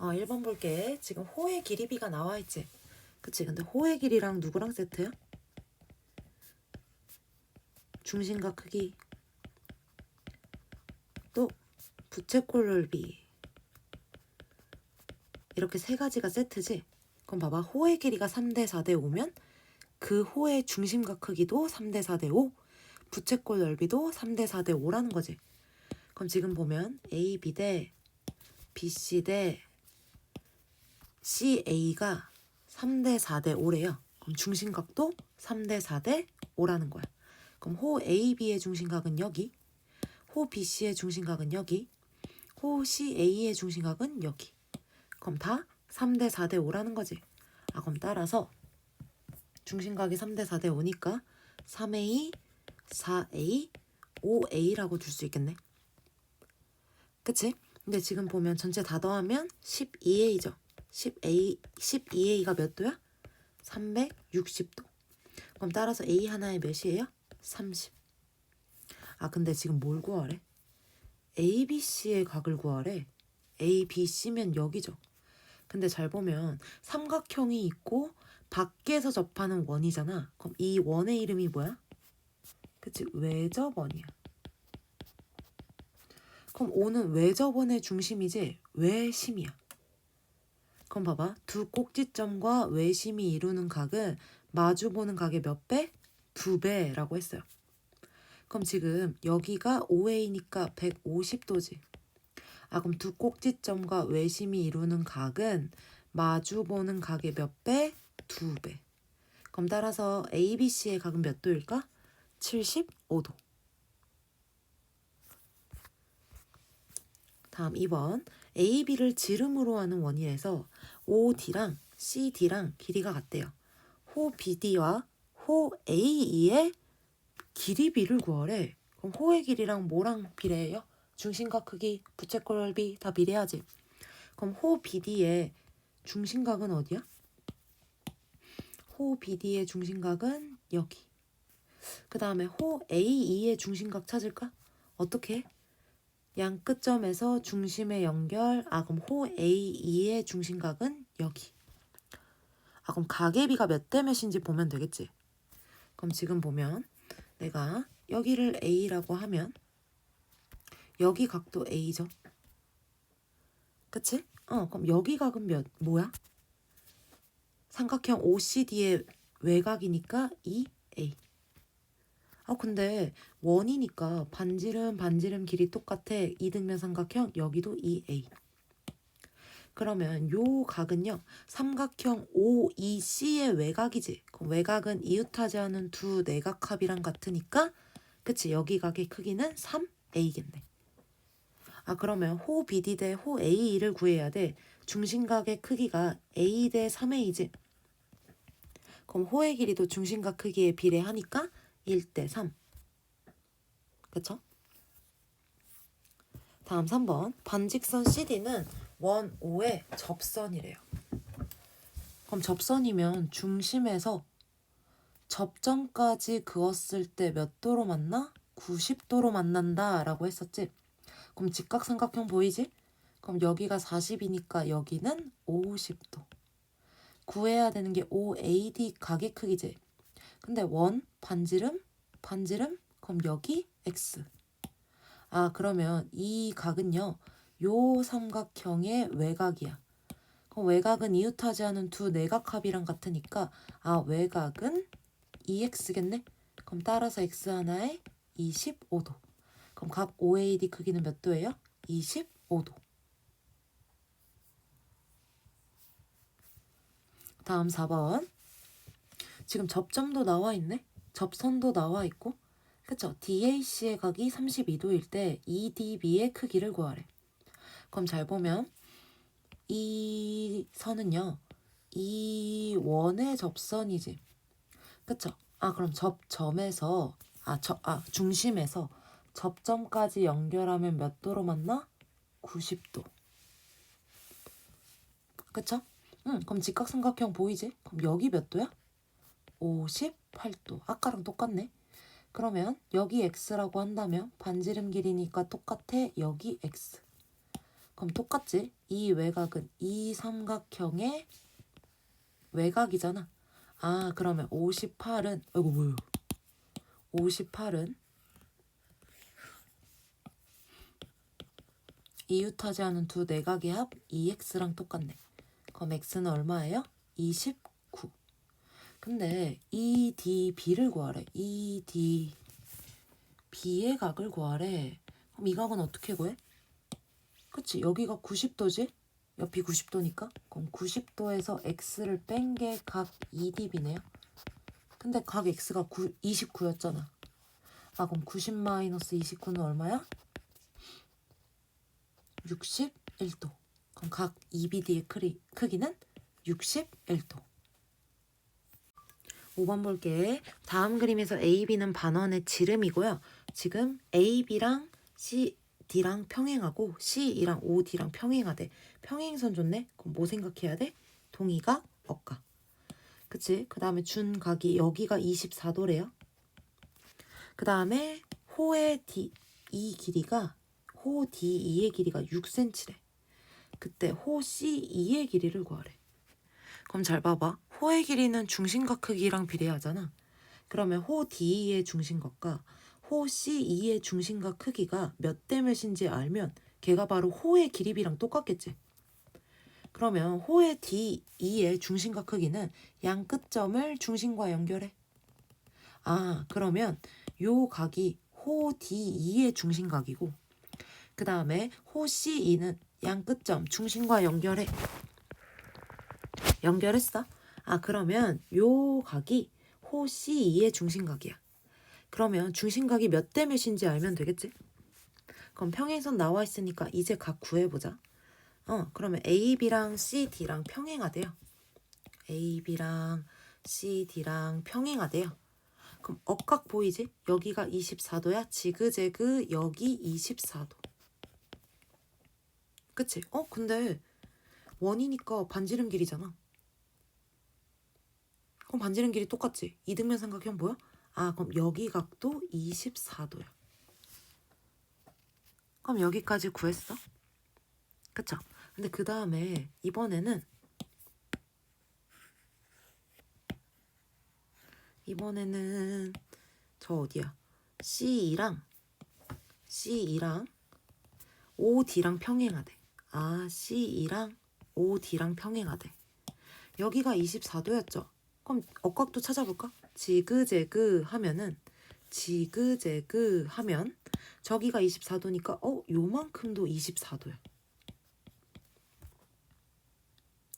어, 1번 볼게. 지금 호의 길이비가 나와 있지? 그치? 근데 호의 길이랑 누구랑 세트야? 중심과 크기. 또 부채꼴 넓이. 이렇게 세 가지가 세트지? 그럼 봐봐. 호의 길이가 3대 4대 5면 그 호의 중심과 크기도 3대 4대 5, 부채꼴 넓이도 3대 4대 5라는 거지. 그럼 지금 보면 A, B 대 BC 대 CA가 3대 4대 5래요. 그럼 중심각도 3대 4대 5라는 거야. 그럼 호 AB의 중심각은 여기, 호 BC의 중심각은 여기, 호 CA의 중심각은 여기. 그럼 다 3대 4대 5라는 거지. 아 그럼 따라서 중심각이 3대 4대 5니까 3A, 4A, 5A라고 줄수 있겠네. 그치? 근데 지금 보면 전체 다 더하면 12A죠. 10A, 12A가 몇 도야? 360도. 그럼 따라서 A 하나에 몇이에요? 30. 아 근데 지금 뭘 구하래? ABC의 각을 구하래. ABC면 여기죠. 근데 잘 보면 삼각형이 있고 밖에서 접하는 원이잖아. 그럼 이 원의 이름이 뭐야? 그치? 외접원이야. 그럼 O는 외접원의 중심이지 외심이야. 그럼 봐봐. 두 꼭지점과 외심이 이루는 각은 마주보는 각의 몇 배? 두 배라고 했어요. 그럼 지금 여기가 5A니까 150도지. 아 그럼 두 꼭지점과 외심이 이루는 각은 마주보는 각의 몇 배? 두 배. 그럼 따라서 ABC의 각은 몇 도일까? 75도. 다음 2번 AB를 지름으로 하는 원인에서 OD랑 CD랑 길이가 같대요. 호 BD와 호 AE의 길이 비를 구하래. 그럼 호의 길이랑 뭐랑 비례해요? 중심각 크기, 부채꼴 넓이 다 비례하지. 그럼 호 BD의 중심각은 어디야? 호 BD의 중심각은 여기. 그 다음에 호 AE의 중심각 찾을까? 어떻게 해? 양 끝점에서 중심의 연결. 아 그럼 호 AE의 중심각은 여기. 아 그럼 가계비가 몇 대 몇인지 보면 되겠지. 그럼 지금 보면 내가 여기를 A라고 하면 여기 각도 A죠. 그치? 어 그럼 여기 각은 몇 뭐야? 삼각형 OCD의 외곽이니까 2A. 아 근데 원이니까 반지름 반지름 길이 똑같아 이등변 삼각형 여기도 2A. 그러면 요 각은요 삼각형 OEC의 외곽이지. 그럼 외곽은 이웃하지 않은 두 내각합이랑 같으니까 그치 여기 각의 크기는 3A겠네. 아 그러면 호 BD 대 호 AE를 구해야 돼. 중심각의 크기가 A 대 3A지. 그럼 호의 길이도 중심각 크기에 비례하니까 1대 3. 그쵸? 다음 3번. 반직선 CD는 원 5의 접선이래요. 그럼 접선이면 중심에서 접점까지 그었을 때 몇 도로 만나? 90도로 만난다 라고 했었지? 그럼 직각삼각형 보이지? 그럼 여기가 40이니까 여기는 50도. 구해야 되는 게 OAD 각의 크기지. 근데 원, 반지름, 반지름, 그럼 여기 X. 아, 그러면 이 각은요, 요 삼각형의 외곽이야. 그럼 외곽은 이웃하지 않은 두 내각합이랑 같으니까, 아, 외곽은 2X겠네? 그럼 따라서 X 하나에 25도. 그럼 각 OAD 크기는 몇 도예요? 25도. 다음 4번. 지금 접점도 나와 있네. 접선도 나와 있고. 그쵸? DAC의 각이 32도일 때 EDB의 크기를 구하래. 그럼 잘 보면 이 선은요. 이 원의 접선이지. 그쵸? 아 그럼 접점에서 아, 저, 아 중심에서 접점까지 연결하면 몇 도로 만나? 90도. 그쵸? 응, 그럼 직각삼각형 보이지? 그럼 여기 몇 도야? 58도. 아까랑 똑같네. 그러면 여기 x라고 한다면 반지름 길이니까 똑같아. 여기 x. 그럼 똑같지? 이 외곽은 이 삼각형의 외곽이잖아. 아, 그러면 58은 아이고 뭐야? 58은 이웃하지 않은 두 내각의 합 2x랑 똑같네. 그럼 x는 얼마예요? 29. 근데 EDB를 구하래. EDB의 각을 구하래. 그럼 이 각은 어떻게 구해? 그치? 여기가 90도지? 옆이 90도니까? 그럼 90도에서 x를 뺀 게 각 EDB네요. 근데 각 x가 9, 29였잖아. 아 그럼 90 마이너스 29는 얼마야? 61도. 그럼 각 EBD의 크리, 크기는 61도. 5번 볼게. 다음 그림에서 AB는 반원의 지름이고요. 지금 AB랑 CD랑 평행하고 CE랑 OD랑 평행하대. 평행선 줬네? 그럼 뭐 생각해야 돼? 동의각, 억각. 그치? 그 다음에 준 각이 여기가 24도래요. 그 다음에 호의 D, 이 길이가 호 D2의 길이가 6cm래. 그때 호 C2의 길이를 구하래. 그럼 잘 봐봐. 호의 길이는 중심각 크기랑 비례하잖아. 그러면 호 D2의 중심각과 호 C2의 중심각 크기가 몇 대 몇인지 알면 걔가 바로 호의 길이비랑 똑같겠지. 그러면 호의 D2의 중심각 크기는 양 끝점을 중심과 연결해. 아, 그러면 요 각이 호 D2의 중심각이고 그 다음에 호 C2는 양 끝점 중심과 연결해. 연결했어? 아 그러면 요 각이 호 C2의 중심각이야. 그러면 중심각이 몇 대 몇인지 알면 되겠지? 그럼 평행선 나와 있으니까 이제 각 구해보자. 어 그러면 AB랑 CD랑 평행하대요. AB랑 CD랑 평행하대요. 그럼 억각 보이지? 여기가 24도야. 지그재그 여기 24도. 그치? 어 근데 원이니까 반지름 길이잖아. 그럼 반지름 길이 똑같지? 이등변 삼각형 뭐야? 아 그럼 여기 각도 24도야. 그럼 여기까지 구했어? 그쵸? 근데 그 다음에 이번에는 이번에는 저 어디야? C2랑 C2랑 OD랑 평행하대. 아, C2랑 OD랑 평행하대. 여기가 24도였죠? 그럼 억각도 찾아볼까? 지그재그 하면은 지그재그 하면 저기가 24도니까 어? 요만큼도 24도야.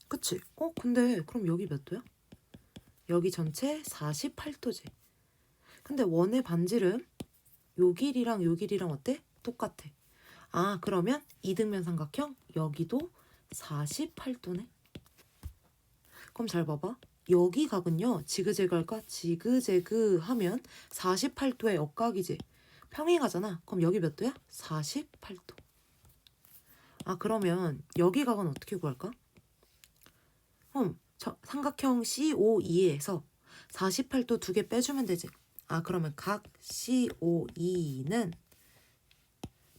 그치? 어? 근데 그럼 여기 몇 도야? 여기 전체 48도지. 근데 원의 반지름 요 길이랑 요 길이랑 어때? 똑같아. 아, 그러면 이등변 삼각형 여기도 48도네. 그럼 잘 봐봐. 여기 각은요. 지그재그 할까? 지그재그 하면 48도의 억각이지. 평행하잖아. 그럼 여기 몇 도야? 48도. 아, 그러면 여기 각은 어떻게 구할까? 그럼 저 삼각형 COE에서 48도 두 개 빼주면 되지. 아, 그러면 각 COE는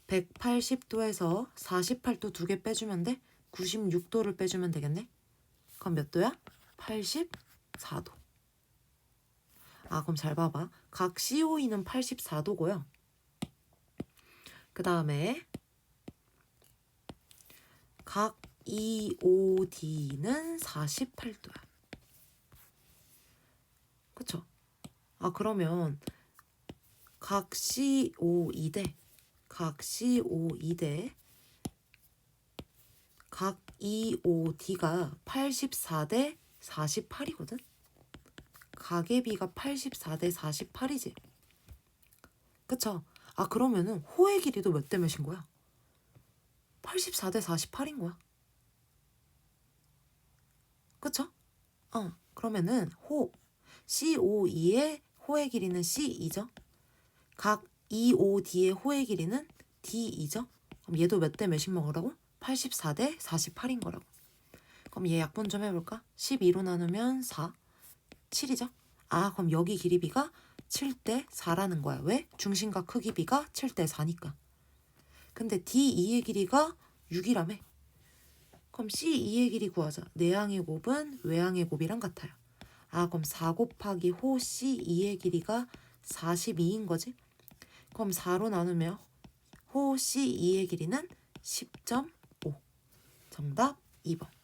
180도에서 48도 두 개 빼주면 돼? 96도를 빼주면 되겠네? 그럼 몇 도야? 84도. 아, 그럼 잘 봐봐. 각 COE는 84도고요. 그 다음에 각 EOD는 48도야. 그쵸? 아, 그러면 각 CO2 대, 각 CO2 대, 각 EOD가 84대 48이거든? 각의 비가 84대 48이지. 그쵸? 아, 그러면은 호의 길이도 몇 대 몇인 거야? 84대 48인 거야. 그쵸? 어, 그러면은 호, COE의 호의 길이는 C2죠. 각 EOD의 호의 길이는 D2죠. 그럼 얘도 몇 대 몇인 먹으라고? 84대 48인 거라고. 그럼 얘 약분 좀 해볼까? 12로 나누면 4, 7이죠. 아, 그럼 여기 길이 비가 7대 4라는 거야. 왜? 중심과 크기 비가 7대 4니까. 근데 D2의 길이가 6이라며. 그럼 C2의 길이 구하자. 내항의 곱은 외항의 곱이랑 같아요. 아 그럼 4 곱하기 호 C2의 길이가 42인 거지? 그럼 4로 나누면 호 C2의 길이는 10.5. 정답 2번.